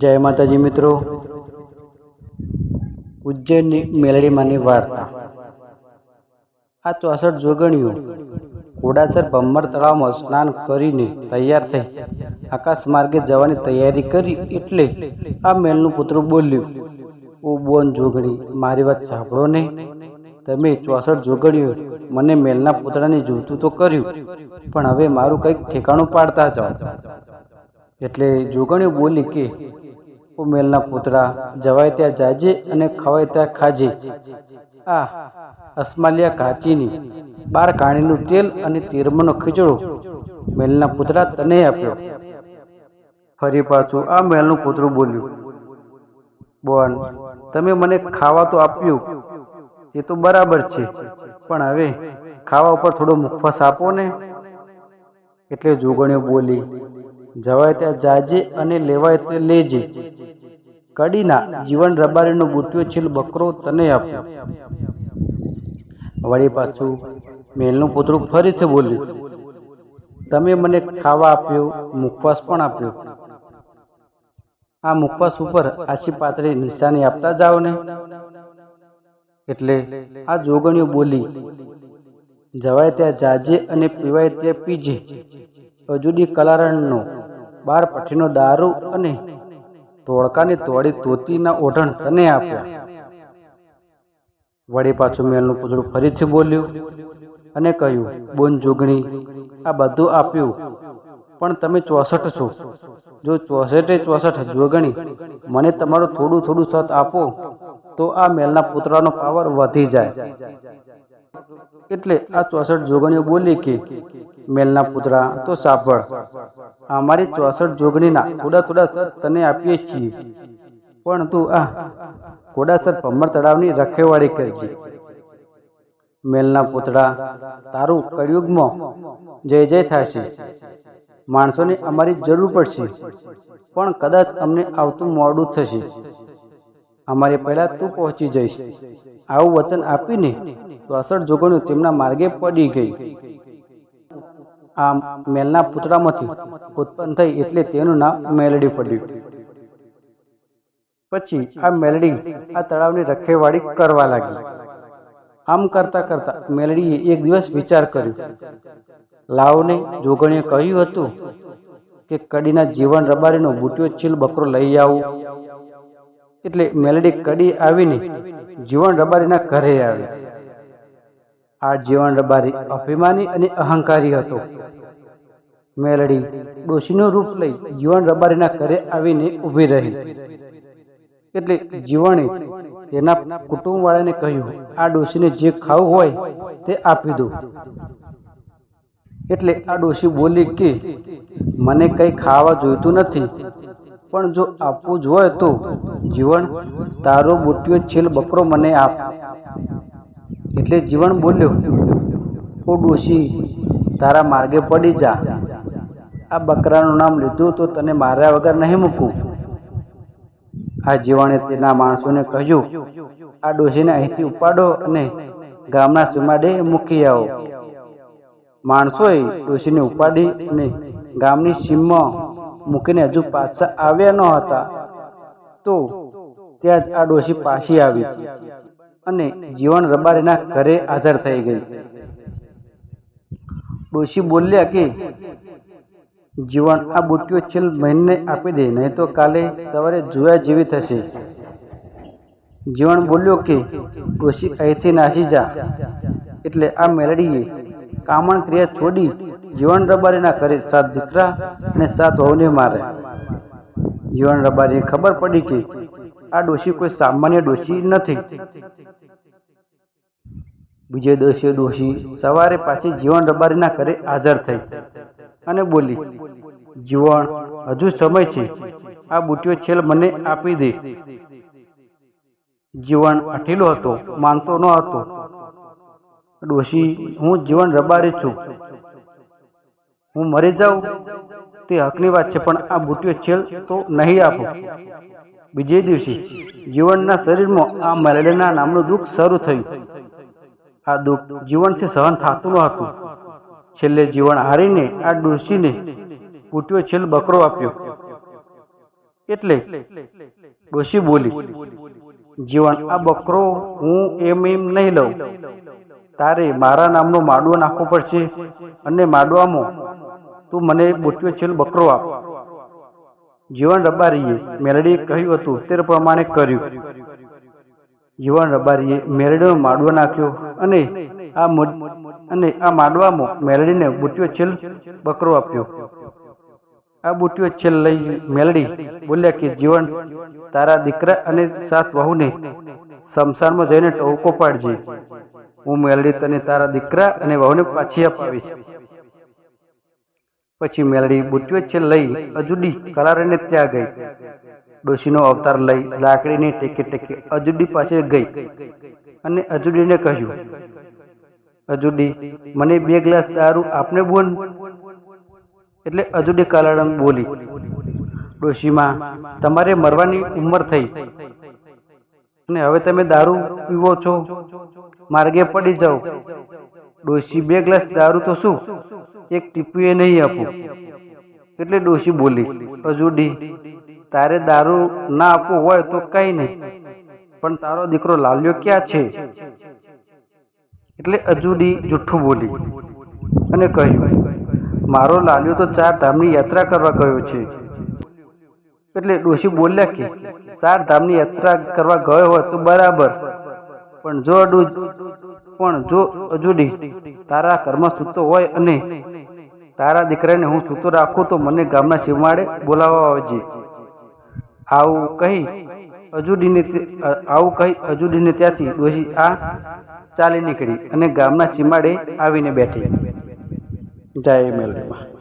જય માતાજી મિત્રો. ઉજ્જૈનની મેલડીમાંની વાર્તા. આ ચોસઠ જોગણીઓ ઘોડાસર ભમ્મર તળાવમાં સ્નાન કરીને તૈયાર થઈ આકાશ માર્ગે જવાની તૈયારી કરી એટલે આ મેલનું પુત્ર બોલ્યું, ઓ બોન જોગણી, મારી વાત સાંભળો ને. તમે ચોસઠ જોગણીઓ મને મેલના પુતળાને જોતું તો કર્યું, પણ હવે મારું કંઈક ઠેકાણું પાડતા જાઓ. એટલે જોગણીઓ બોલી કે ઓ મેલના પુતળા જવાય ત્યાં જાજે અને ખવાય ત્યાં ખાજે. આ અસ્માલિયા કાચીની બાર કાણીનું તેલ અને તીરમનો ખીચડો મેલના પુતળા તને આપ્યો. ફરી પાછું આ મેલનું પુતળું બોલ્યું, બોન, તમે મને ખાવા તો આપ્યું એ તો બરાબર છે, પણ હવે ખાવા ઉપર થોડો મુખવાસ આપો ને. એટલે જોગણીઓ બોલી જવાય ત્યાં જાજે અને લેવાય તે લેજે. કડીના જીવન રબારીનો બુટ્યો છેલ બકરો તને આપ્યો. વળી પાછું મેલનું પુતળું ફરીથી બોલ્યું, તમે મને ખાવા આપ્યો, મુખવાસ પણ આપ્યો. આ મુખવાસ ઉપર આશી પાતળી નિશાની આપતા જાઓ ને એટલે આ જોગણીઓ બોલી, જવાય ત્યાં જાજે અને પીવાય ત્યાં પીજે. અજુડી કલારણનો બાર પઠીનો દારૂ અને તોડકાની તોડી તોતીના ઓઢણ તને આપ્યા. વળી પાછું મેલનું પૂતળું ફરીથી બોલ્યું અને કહ્યું, બોન જોગણી, આ બધું આપ્યું. પણ તમે ચોસઠ છો. જો ચોસઠે ચોસઠ જોગણી, મને તમારું થોડું થોડું સત આપો, તો આ મેલના પુતળાનો પાવર વધી જાય. એટલે આ ચોસઠ જોગણીઓ બોલી કે મેલના પૂતળા, તો સાંભળ. અમારી ચોસઠ જોગણીના થોડા થોડા સર તને આપીએ છીએ. પણ તું આ ઘોડાસર ભમર તળાવની રખેવાળી કરજે. મેલના પુતળા, તારું કળિયુગમાં જય જય થશે. માણસોને અમારી જરૂર પડશે, પણ કદાચ અમને આવતું મોડું થશે. અમારે પહેલાં તું પહોંચી જઈશ. આવું વચન આપીને ચોસઠ જોગણું તેમના માર્ગે પડી ગઈ. આ મેલના પુતળામાંથી ઉત્પન્ન થઈ એટલે તેનું નામ મેલડી પડ્યું. પછી આ મેલડી આ તળાવની રખેવાળી કરવા લાગી. આમ કરતા કરતા મેલડીએ એક દિવસ વિચાર કર્યો. લાવને જોગણીએ કહ્યું હતું કે કડીના જીવન રબારીનો બુટ્યો છીલ બકરો લઈ આવું. એટલે મેલડી કડી આવીને જીવન રબારીના ઘરે આવી. આ જીવન રબારી અભિમાની અને અહંકારી હતો. મેલડી ડોશીનું રૂપ લઈ જીવન રબારીના ઘરે આવીને ઊભી રહી. એટલે જીવણે તેના કુટુંબવાળાને કહ્યું, આ ડોશીને જે ખાવું હોય તે આપી દો. એટલે આ ડોશી બોલી કે, મને કંઈ ખાવા જોઈતું નથી, પણ જો આપવું જ હોય તો જીવન તારો બુટ્યો છેલ બકરો મને આપ. એટલે જીવન બોલ્યો, ઓ ડોશી, તારા માર્ગે પડી જા. આ બકરાનું નામ લીધું તો તને માર્યા વગર નહીં મૂકું. આ જીવાણે તેના માણસોને કહ્યું, આ ડોશીને અહીંથી ઉપાડો અને ગામના ચુમાડે મૂકી આવો. માણસોએ ડોશીને ઉપાડી અને ગામની સીમમાં મૂકીને હજુ પાછા આવ્યા ન હતા. તો ત્યાં જ આ ડોશી પાછી આવી. અને જીવન રબારીના ઘરે હાજર થઈ ગઈ. ડોશી બોલ્યા કે, જીવન આ બુટ્ટીઓ છેલ્લ મહિને આપી દે, નહીં તો કાલે સવારે જોયા જેવી થશે. જીવન બોલ્યો કે, ડોશી, અહીંથી નાસી જા. એટલે આ મેલડીએ કામણ ક્રિયા છોડી જીવન રબારીના ઘરે સાત દીકરા અને સાત વહુને મારે. જીવન રબારીને ખબર પડી કે, આ ડોશી કોઈ સામાન્ય ડોશી નથી. બીજે દિવસે ડોશી સવારે પાછી જીવન રબારીના ઘરે હાજર થઈ અને બોલી, જીવન, હજુ સમય છે. આ બુટીઓ છેલ મને આપી દે. જીવન અઠીલો હતો, માનતો ન હતો. ડોશી, હું જીવન રબારી છું. હું મરી જાઉં? તે હકની વાત છે, પણ આ બુટીઓ છેલ તો નહીં આપો. બીજે દિવસે જીવનના શરીરમાં આ મલેરિયાના નામનું દુઃખ શરૂ થયું. આ દુઃખ જીવનથી સહન થતું ન હતું. છેલ્લે જીવન હારીને આ ડોશીને પૂટ્યો છેલ્લો બકરો આપ્યો. એટલે ડોસી બોલી, જીવન, આ બકરો હું એમ એમ નહીં લઉં. તારે મારા નામનો માડવો નાખવો પડશે અને માડવામાં તું મને બોટ્યો છેલ્લો બકરો આપ. જીવન રબારીએ મેલડીએ કહ્યું હતું તે પ્રમાણે કર્યું. જીવન રબારીએ મેલડીનો માડવો નાખ્યો અને આ અને આ માડવામાં મેલડીને બુટ્યો છેલ બકરો આપ્યો. આ બુટ્યો છેલ લઈ મેલડી બોલ્યા કે, જીવન, તારા દીકરા અને સાત વહુને શમશાનમાં જઈને ટોકો પાડજે. હું મેલડી તને તારા દીકરા અને વહુને પાછી અપાવીશ. પછી મેલડી છેલ લઈ અજુડી કલારને ત્યાં ગઈ. ડોશીનો અવતાર લઈ લાકડીને ટેકે ટેકે અજુડી પાસે ગઈ અને અજુડીને કહ્યું, અજુડી, મને બે ગ્લાસ દારૂ આપને બોન. એટલે અજુડી કાલાડમ બોલી, ડોશીમાં, તમારે મરવાની ઉંમર થઈ અને હવે તમે દારૂ પીવો છો. માર્ગે પડી જાઓ. ડોશી બે ગ્લાસ દારૂ તો શું? એક ટીપુએ નહીં આપું. એટલે ડોશી બોલી અજુડી તારે દારૂ ના આપવો હોય તો કંઈ નહીં. પણ તારો દીકરો લાલ્યો ક્યાં છે? એટલે અજુડી જુઠ્ઠું બોલી અને કહ્યું, મારો લાલ્યો તો ચાર ધામની યાત્રા કરવા ગયો છે. એટલે ડોશી બોલ્યા કે, ચાર ધામની યાત્રા કરવા ગયો હોય તો બરાબર. પણ જો અડુ પણ જો અજુડી તારા ઘરમાં સૂતો હોય અને તારા દીકરાને હું સૂતો રાખું તો મને ગામના શિવમાળે બોલાવવા આવજે. આવું કહી અજુડીને આવું કહી અજુડીને ત્યાંથી ડોશી આ ચાલી નીકળી અને ગામના સીમાડે આવીને બેઠી. જય મેલડીમાં.